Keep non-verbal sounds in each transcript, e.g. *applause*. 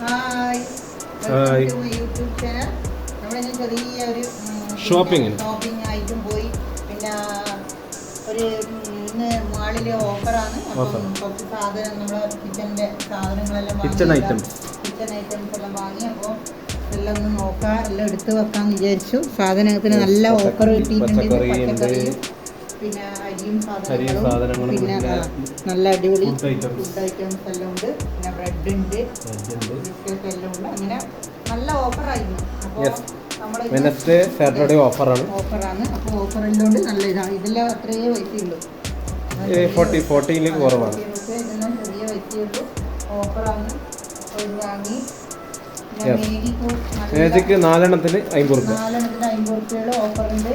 Hi hi. YouTube channel നമ്മളിന്ന് ചെറിയ ഒരു ഷോപ്പിംഗ് ഷോപ്പിംഗ് ആയിട്ടും പോയി. പിന്നെ ഒരു ഇന്ന് മാളിലെ ഓഫറാണ്. അപ്പം. കുറച്ച് സാധനം നമ്മുടെ കിച്ചണിന്റെ സാധനങ്ങളെല്ലാം Kitchen ഐറ്റംസ് കിച്ചൺ ഐറ്റംസ് എല്ലാം വാങ്ങി. അപ്പോൾ എല്ലാം ഒന്ന് നോക്കാം. എല്ലാം എടുത്ത് വെക്കാന്ന് വിചാരിച്ചു. സാധനത്തിന് നല്ല ഓഫർ കിട്ടിയിട്ടുണ്ട്. പച്ചക്കറി പച്ചക്കറിയും പിന്നെ അരിയും അരിയും സാധനങ്ങളും പിന്നെ പിന്നെ നല്ല അടിപൊളി. ഫുഡ് ഐറ്റംസ് എല്ലാം ഉണ്ട്. പിന്നെ ബ്രെഡ് ഉണ്ട്. ബിസ്ക്കറ്റ് എല്ലാം ഉണ്ട്. അങ്ങനെ നല്ല ഓഫറായിരുന്നു അപ്പോൾ Yes. നമ്മൾ വെനസ്ഡേ സാറ്റർഡേ ഓഫറാണ് ഓഫറാണ് അപ്പോൾ ഓഫർ ഉള്ളതുകൊണ്ട് നല്ല ഇതാണ് ഇതെല്ലാം അത്രയേ പൈസയുള്ളൂ ഫോർട്ടി ഫോർട്ടിയിൽ കുറവാണ്. ഇതെല്ലാം ചെറിയ പൈസയുള്ളൂ ഓഫറാണ് അപ്പോൾ ഇത് വാങ്ങി. പിന്നെ Yes. മേഗിക്ക് നല്ല- മേജിക്ക് നാലെണ്ണത്തിന് അമ്പത് റുപ്യ. നാലെണ്ണത്തിന് അമ്പത് റുപ്യയുടെ ഓഫറുണ്ട്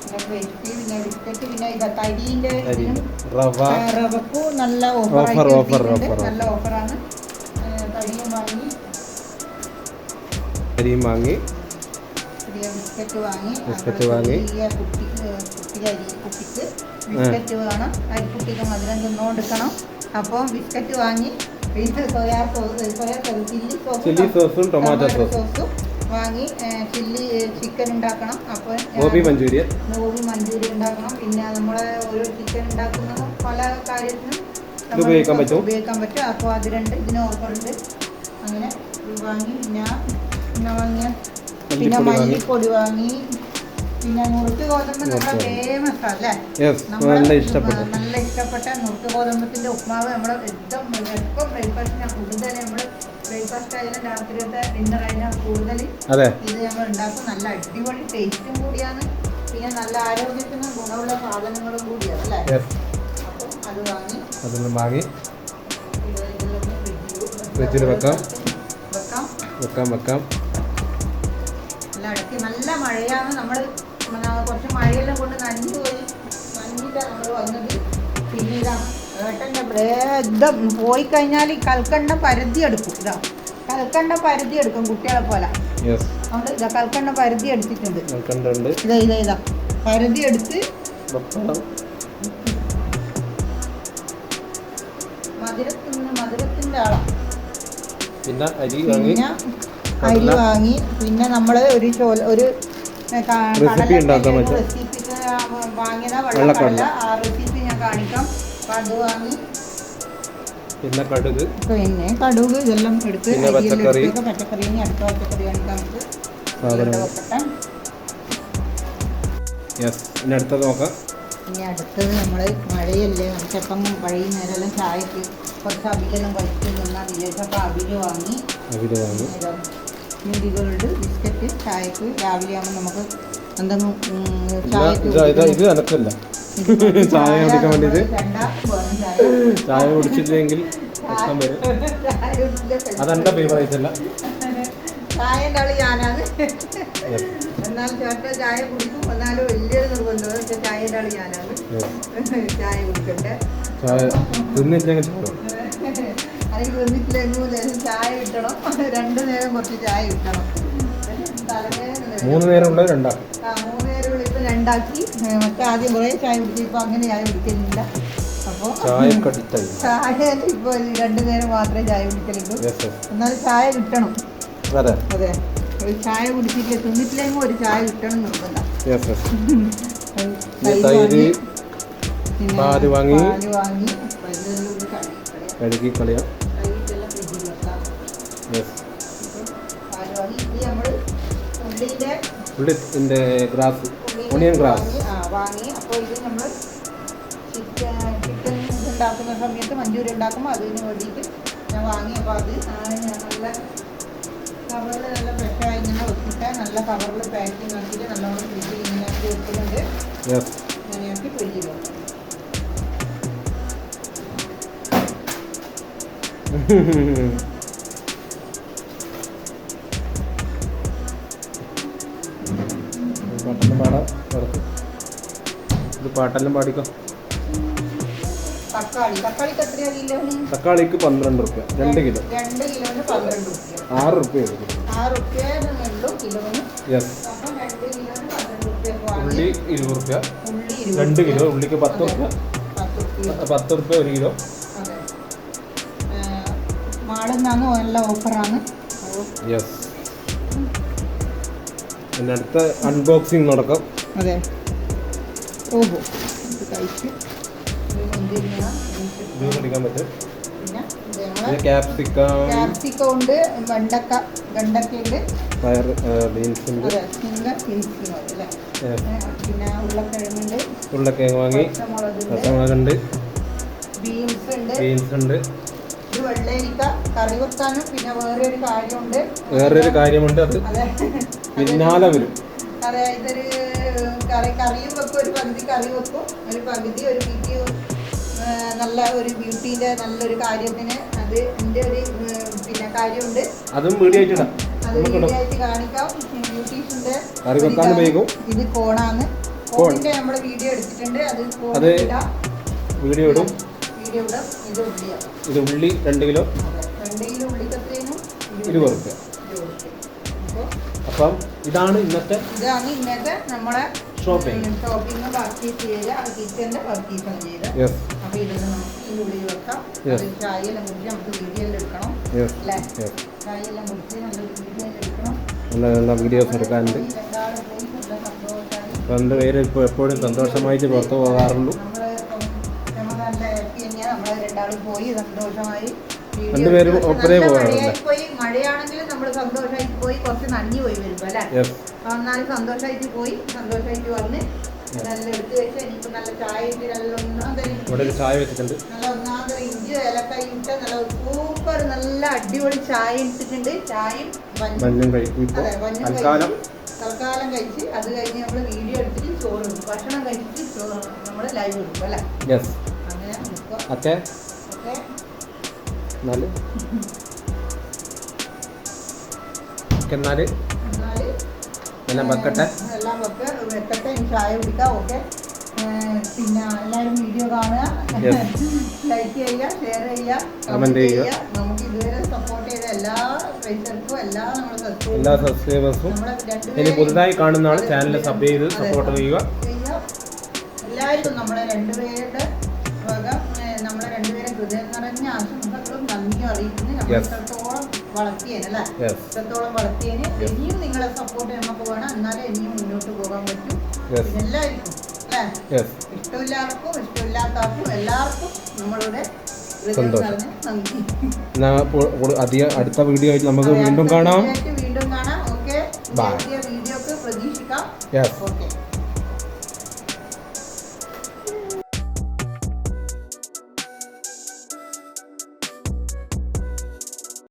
പിന്നെ ബ്രെഡ് പിന്നെ ബിസ്ക്കറ്റ് പിന്നെ ഇത് തരീന്റെ റവ. റവക്ക് നല്ല ഓഫർ offer, offer, നല്ല ഓഫറാണ്. തരിയും വാങ്ങി. അരിയും വാങ്ങി. ബിസ്ക്കറ്റ് വാങ്ങി. ബിസ്ക്കറ്റ് വാങ്ങി. കുട്ടിക്ക് കുട്ടിക്ക് അരി കുട്ടിക്ക് ബിസ്ക്കറ്റ് വേണം. അരിക്കുട്ടിക്ക് മധുരം തിന്നോണ്ടിക്കണം അപ്പോൾ ബിസ്ക്കറ്റ് വാങ്ങി. പിന്നെ soya sauce soya sauce chilli സോസും ടൊമാറ്റോ സോസും. വാങ്ങി ചില്ലി ചിക്കൻ ഉണ്ടാക്കണം. അപ്പോൾ ഗോബി മഞ്ചൂരിയൻ. ഗോബി മഞ്ചൂരിയൻ ഉണ്ടാക്കണം. പിന്നെ നമ്മൾ ഒരു ചിക്കൻ ഉണ്ടാക്കുന്ന പല കാര്യത്തിനും ഉപയോഗിക്കാൻ പറ്റും? ഉപയോഗിക്കാൻ പറ്റും. അപ്പോൾ അത് രണ്ട് ഇതിന് ഓഫറുണ്ട്. അങ്ങനെ വാങ്ങി ഞാൻ പിന്നെ വാങ്ങിയ പിന്നെ മല്ലിപ്പൊടി വാങ്ങി. പിന്നെ നുറുക്ക് ഗോതമ്പ് നമ്മുടെ ഫേമസ് അല്ലേ? നല്ല ഇഷ്ടപ്പെട്ട. നുറുക്ക് ഗോതമ്പത്തിന്റെ ഉപ്മാവ് നമ്മുടെ ഏറ്റവും എപ്പോൾ ബ്രേക്ക്ഫാസ്റ്റിന് കൂടുതൽ അതെ. ഇത് നമ്മൾ ഉണ്ടാക്കും. നല്ല അടിപൊളി ടേസ്റ്റും കൂടിയാണ്. പിന്നെ നല്ല ആരോഗ്യത്തിന് ഗുണമുള്ള സാധനങ്ങളും കൂടിയാണ് അല്ലേ? യെസ് അപ്പം അത് വാങ്ങി അതൊന്ന് വാങ്ങി. ഫ്രിഡ്ജിൽ വെക്കാം. വെക്കാം. വെക്കാം. നല്ല നല്ല മഴയാണ്. നമ്മൾ കുറച്ച് മഴയെല്ലാം കൊണ്ട് നനഞ്ഞു പോയി. നനഞ്ഞിട്ടാണ് നമ്മൾ വന്നത്. പിന്നെ ഇതാ ഏട്ടന്റെ ബ്രേദം പോയി കഴിഞ്ഞാൽ ഈ കൽക്കണ്ട പരുതി എടുക്കും. ഇതാ. കൽക്കണ്ട പരിധി എടുക്കും കുട്ടികളെ പോലെ. ഇതാ കൽക്കണ്ട പരുതി എടുത്തിട്ടുണ്ട്. ഇതാ ഇതാ ഇതാ. പരുതി എടുത്ത് മധുരത്തിന്റെ മധുരത്തിന് ആളാണ് പിന്നെ അരി വാങ്ങി. പിന്നെ അരി. വാങ്ങി. പിന്നെ നമ്മൾ ഒരു ചോല ഒരു റെസിപ്പി വാങ്ങിയതാ വെള്ളക്കടല. ആ റെസിപ്പി ഞാൻ കാണിക്കാം. അത് വാങ്ങി പിന്നെ കടുക്. പിന്നെ കടുക് ഇതെല്ലാം എടുത്ത് പിന്നെ പച്ചക്കറി. പച്ചക്കറി അടുത്ത പച്ചക്കറി യെസ് ഇനി അടുത്തത് നോക്കാം. ഇനി അടുത്തത് നമ്മൾ മഴയല്ലേ നമുക്ക് എപ്പം നേരെല്ലാം ചായക്ക് കുറച്ച് അവിലെല്ലാം കഴിച്ച് നിന്നാൽ വിചാരിച്ചപ്പോൾ അവിൽ വാങ്ങി. അവിൽ വാങ്ങി. മ്യൂരി ബിസ്ക്കറ്റ് ചായക്ക് രാവിലെ ആകുമ്പോൾ നമുക്ക് എന്തെങ്കിലും ചായക്ക് ഇത് എനക്കല്ല ചായ കുടിക്കാൻ വേണ്ടിയിട്ട് ചായ. കുടിച്ചില്ലെങ്കിൽ പ്രശ്നം വരും. അതെന്റെ ഫേവറേറ്റ് അല്ല ചായന്റെ ആൾ ഞാനാണ്. എന്നാൽ ചേട്ടൻ ചായ കുടിക്കും. എന്നാലും വലിയൊരു നിർബന്ധം പക്ഷെ ചായന്റെ ആൾ ഞാനാണ്. ചായ കുടിക്കട്ടെ. ചായ അല്ലെങ്കിൽ കിട്ടണം. രണ്ടു നേരം കുറച്ച് ചായ കിട്ടണം. മൂന്ന് നേരം ഉള്ളത് രണ്ടാണ് ആ, മൂന്ന് ഇപ്പം മറ്റേ ആദ്യം കുറേ ചായ കുടിച്ചു ഇപ്പോൾ അങ്ങനെ ചായ കുടിക്കുന്നില്ല അപ്പോൾ *laughs* ചായ ഇപ്പോൾ രണ്ടു നേരം മാത്രമേ ചായ കുടിക്കലുള്ളൂ. എന്നാലും ചായ കിട്ടണം. അതെ. അതെ. ഒരു ചായ കുടിച്ചിട്ട് തിന്നിട്ടില്ലെങ്കിൽ ഒരു ചായ കിട്ടണം നിർബന്ധം. *laughs* പാൽ വാങ്ങി. കഴുകി കളയാം ഉള്ളിന്റെ ഗ്രാസ് ഓണിയൻ ഗ്രാസ് വാങ്ങി. അപ്പോൾ ഇത് നമ്മൾ ചിക്കൻ ചിക്കൻ ഉണ്ടാക്കുന്ന സമയത്ത് മഞ്ചൂരി ഉണ്ടാക്കുമ്പോൾ അതിന് വേണ്ടിയിട്ട് ഞാൻ വാങ്ങി. അപ്പോൾ അത് നല്ല കവറിൽ നല്ല ഫ്രഷായി ഇങ്ങനെ വെച്ചിട്ട് നല്ല കവറിൽ പാക്കിങ് ആക്കിയിട്ട് നല്ലോണം ഫ്രിഡ്ജിൽ ഇങ്ങനെ ആക്കി വെക്കുന്നുണ്ട് അങ്ങനെയാക്കി ഫ്രിഡ്ജിൽ വെക്കും *laughs* പാട്ടെല്ലാം പാടിക്കോ. തക്കാളി. തക്കാളിക്ക് പന്ത്രണ്ട് റുപ്യ. രണ്ട് കിലോ. ആറ് റുപ്യ ഉള്ളൂ യെസ്. ഇരുപത് റുപ്യ. രണ്ട് കിലോ. ഉള്ളിക്ക് പത്ത് റുപ്യ. പത്ത് റുപ്യ. ഒരു കിലോ. നല്ല ഓഫറാണ്. യെസ്. പിന്നെ അടുത്ത അൺബോക്സിംഗ് നടക്കാം. അതെ. ഓഹോ. ഇത് കഴിച്ച് ക്യാപ്സിക്കം ഉണ്ട് വെണ്ടക്ക ബീൻസ് ഉണ്ട് പിന്നെ ഉരുളക്കിഴങ്ങുണ്ട്. ഉരുളക്കിഴങ്ങ് വാങ്ങി. പച്ചമുളകുണ്ട്. ബീൻസ് ഉണ്ട് ബീൻസ് ഉണ്ട് ഇത് വെള്ളരിക്ക കറി വെക്കാനും പിന്നെ വേറെ ഒരു കാര്യമുണ്ട്. വേറൊരു കാര്യമുണ്ട് അതെ. പിന്നാലെ വരും. അതെ ഇതൊരു കറി കറിയും വെക്കും ഒരു പകുതി കറി വെക്കും ഒരു പകുതി ഒരു വീട്ടിൽ നല്ല ഒരു ബ്യൂട്ടീന്റെ നല്ലൊരു കാര്യത്തിന് അത് എന്റെ ഒരു പിന്നെ കാര്യമുണ്ട്. അതും വീഡിയോ അത് വീഡിയോ ആയിട്ട് കാണിക്കാം. ബ്യൂട്ടീഷ്യന്റെ കറി ഇത് കോണാന്ന്. കോണിന്റെ നമ്മൾ വീഡിയോ എടുത്തിട്ടുണ്ട്. അത് വീഡിയോ ഇടും. വീഡിയോ ഇടാം. ഇത് ഉള്ളിയാണ് ഇത് ഉള്ളി രണ്ട് കിലോ. രണ്ട് കിലോ ഉള്ളി കത്തേനും ഇരുപത് റുപ്യ. അപ്പം ഇതാണ് ഇന്നത്തെ ഇതാണ് ഇന്നത്തെ നമ്മളെ ഷോപ്പിംഗ് ഷോപ്പിംഗ് പർച്ചേസ് ചെയ്ത കിച്ചന്റെ ഇതിന് നമുക്ക് ഈ ഉള്ളിൽ വെക്കാം. Yes. അത് ചായയെല്ലാം കുടിച്ച് നമുക്ക് വീഡിയോയിൽ എടുക്കണം. യെസ് അല്ലേ? യെസ് ചായയെല്ലാം കുടിച്ച് നല്ല വീഡിയോയിൽ എടുക്കണം. നല്ല നല്ല വീഡിയോസ് എടുക്കാനുണ്ട്. രണ്ട് പേര് ഇപ്പോൾ എപ്പോഴും സന്തോഷമായിട്ട് പുറത്തു പോകാറുള്ളൂ. നമ്മൾ ഇപ്പം നമ്മൾ നല്ല ഹാപ്പി തന്നെയാണ് നമ്മൾ രണ്ടാളും പോയി സന്തോഷമായി. രണ്ടുപേരും നല്ല പോകാറുണ്ട്. പോയി മഴയാണെങ്കിലും നമ്മൾ സന്തോഷമായിട്ട് പോയി കുറച്ച് നന്ദി പോയി വരുമ്പോൾ അല്ലേ? യെസ് വന്നാലും സന്തോഷമായിട്ട് പോയി. സന്തോഷമായിട്ട് വന്ന് നല്ല എടുത്ത് വെച്ച് നല്ല ചായ ഇട്ട് നല്ല ചായ വെച്ചിട്ടുണ്ട്. നല്ല ഒന്നാന്തരം ഇഞ്ചി ഏലക്കായി ഇട്ട് നല്ല സൂപ്പർ നല്ല അടിപൊളി ചായ ഇട്ടിട്ടുണ്ട്. ചായയും മഞ്ഞും കഴിക്കും തൽക്കാലം. തൽക്കാലം കഴിച്ച് അത് കഴിഞ്ഞ് നമ്മൾ വീഡിയോ എടുത്തിട്ട് ചോറ് ഭക്ഷണം കഴിച്ചിട്ട് ചോറ് നമ്മൾ ലൈവ് എടുക്കും അല്ലേ? അങ്ങനെ അത്തെ ഓക്കെ എന്നാൽ എന്നാൽ എല്ലാം വെക്കട്ടെ? എല്ലാം വെക്ക് വെക്കട്ടെ ചായ കുടിക്കാം ഓക്കെ? പിന്നെ എല്ലാവരും വീഡിയോ കാണുക. ലൈക്ക് *laughs* ചെയ്യുക ഷെയർ ചെയ്യുക കമന്റ് ചെയ്യുക. നമുക്ക് ഇതുവരെ സപ്പോർട്ട് ചെയ്ത എല്ലാ ഫ്രണ്ട്സർക്കും എല്ലാ നമ്മുടെ എല്ലാ സബ്സ്ക്രൈബേഴ്സും ഇനി പുതുതായി കാണുന്ന ആൾ ചാനൽ സബ് ചെയ്ത് സപ്പോർട്ട് ചെയ്യുക. എല്ലാവർക്കും നമ്മളെ രണ്ടുപേരുടെ നമ്മളെ രണ്ടുപേരെ ഹൃദയം നിറഞ്ഞ ആശം നന്ദിയും അറിയിക്കുന്നു നമ്മൾ. ഇത്രത്തോളം ഇത്രത്തോളം ഇനിയും നിങ്ങളെ സപ്പോർട്ട് നമുക്ക് വേണം എന്നാലേ ഇനിയും മുന്നോട്ട് പോകാൻ പറ്റും. എല്ലാവർക്കും അല്ലേ? യെസ് ഇഷ്ടമില്ലാവർക്കും ഇഷ്ടമില്ലാത്തവർക്കും എല്ലാവർക്കും നമ്മളുടെ സന്തോഷം. അധികം അടുത്ത വീഡിയോ ആയിട്ട് നമുക്ക് വീണ്ടും കാണാം. വീണ്ടും കാണാം. ഓക്കെ? വീഡിയോക്ക് പ്രതീക്ഷിക്കാം.